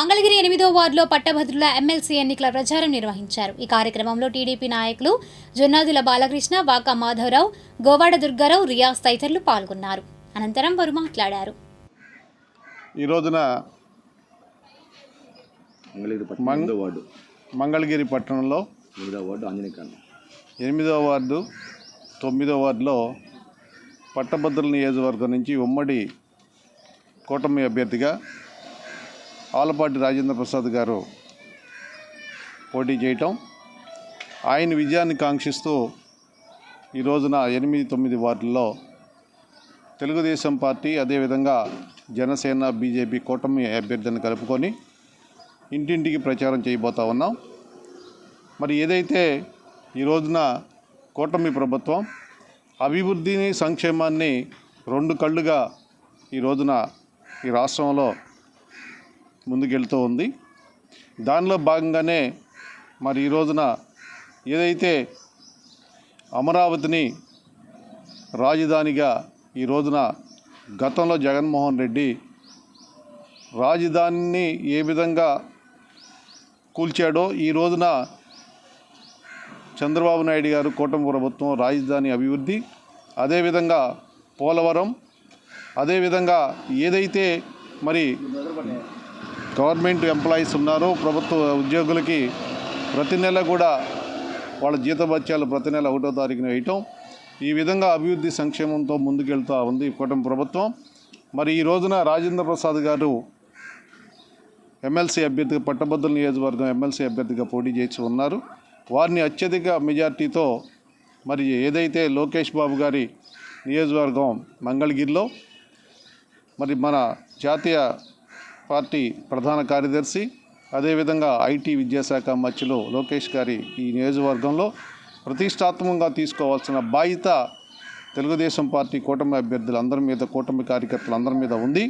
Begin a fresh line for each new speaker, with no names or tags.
మంగళగిరి ఎనిమిదో వార్డులో పట్టభద్రుల ఎమ్మెల్సీ ఎన్నికల ప్రచారం నిర్వహించారు. ఈ కార్యక్రమంలో టీడీపీ నాయకులు జొన్నాదుల బాలకృష్ణ వాకా మాధవరావు గోవాడ దుర్గారావు రియాజ్ తదితరులు పాల్గొన్నారు. అనంతరం వారు మాట్లాడారు.
ఈ రోజున
మంగళగిరి
పట్టణంలో
ఎనిమిదో వార్డు ఆంజనేయ
ఎనిమిదో వార్డు తొమ్మిదో వార్డులో పట్టభద్రుల నియోజకవర్గం నుంచి ఉమ్మడి కూటమి అభ్యర్థిగా ఆలపాటి రాజేంద్ర ప్రసాద్ గారు పోటీ చేయటం. ఆయన విజయాన్ని కాంక్షిస్తూ ఈ రోజున ఎనిమిది తొమ్మిది వార్డుల్లో తెలుగుదేశం పార్టీ అదేవిధంగా జనసేన బీజేపీ కూటమి అభ్యర్థిని కలుపుకొని ఇంటింటికి ప్రచారం చేయబోతా ఉన్నాం. మరి ఏదైతే ఈ రోజున కూటమి ప్రభుత్వం అభివృద్ధిని సంక్షేమాన్ని రెండు కళ్ళుగా ఈ రోజున ఈ రాష్ట్రంలో ముందుకెళ్తూ ఉంది. దానిలో భాగంగానే మరి ఈ రోజున ఏదైతే అమరావతిని రాజధానిగా ఈ రోజున గతంలో జగన్మోహన్ రెడ్డి రాజధానిని ఏ విధంగా కూల్చాడో ఈ రోజున చంద్రబాబు నాయుడు గారు కూటమి ప్రభుత్వం రాజధాని అభివృద్ధి అదేవిధంగా పోలవరం అదేవిధంగా ఏదైతే మరి గవర్నమెంట్ ఎంప్లాయీస్ ఉన్నారు ప్రభుత్వ ఉద్యోగులకి ప్రతి నెల కూడా వాళ్ళ జీతభత్యాలు ప్రతి నెల ఒకటో తారీఖున వేయటం. ఈ విధంగా అభివృద్ధి సంక్షేమంతో ముందుకెళ్తూ ఉంది కూటమి ప్రభుత్వం. మరి ఈ రోజున రాజేంద్ర ప్రసాద్ గారు ఎమ్మెల్సీ అభ్యర్థిగా పట్టభద్రుల నియోజకవర్గం ఎమ్మెల్సీ అభ్యర్థిగా పోటీ చేసి ఉన్నారు. వారిని అత్యధిక మెజార్టీతో మరి ఏదైతే లోకేష్ బాబు గారి నియోజకవర్గం మంగళగిరిలో మరి మన జాతీయ పార్టీ ప్రధాన కార్యదర్శి అదేవిధంగా ఐటీ విద్యాశాఖ మధ్యలో లోకేష్ గారి ఈ నియోజకవర్గంలో ప్రతిష్టాత్మకంగా తీసుకోవాల్సిన బాధ్యత తెలుగుదేశం పార్టీ కూటమి అభ్యర్థులందరి మీద కూటమి కార్యకర్తలందరి మీద ఉంది.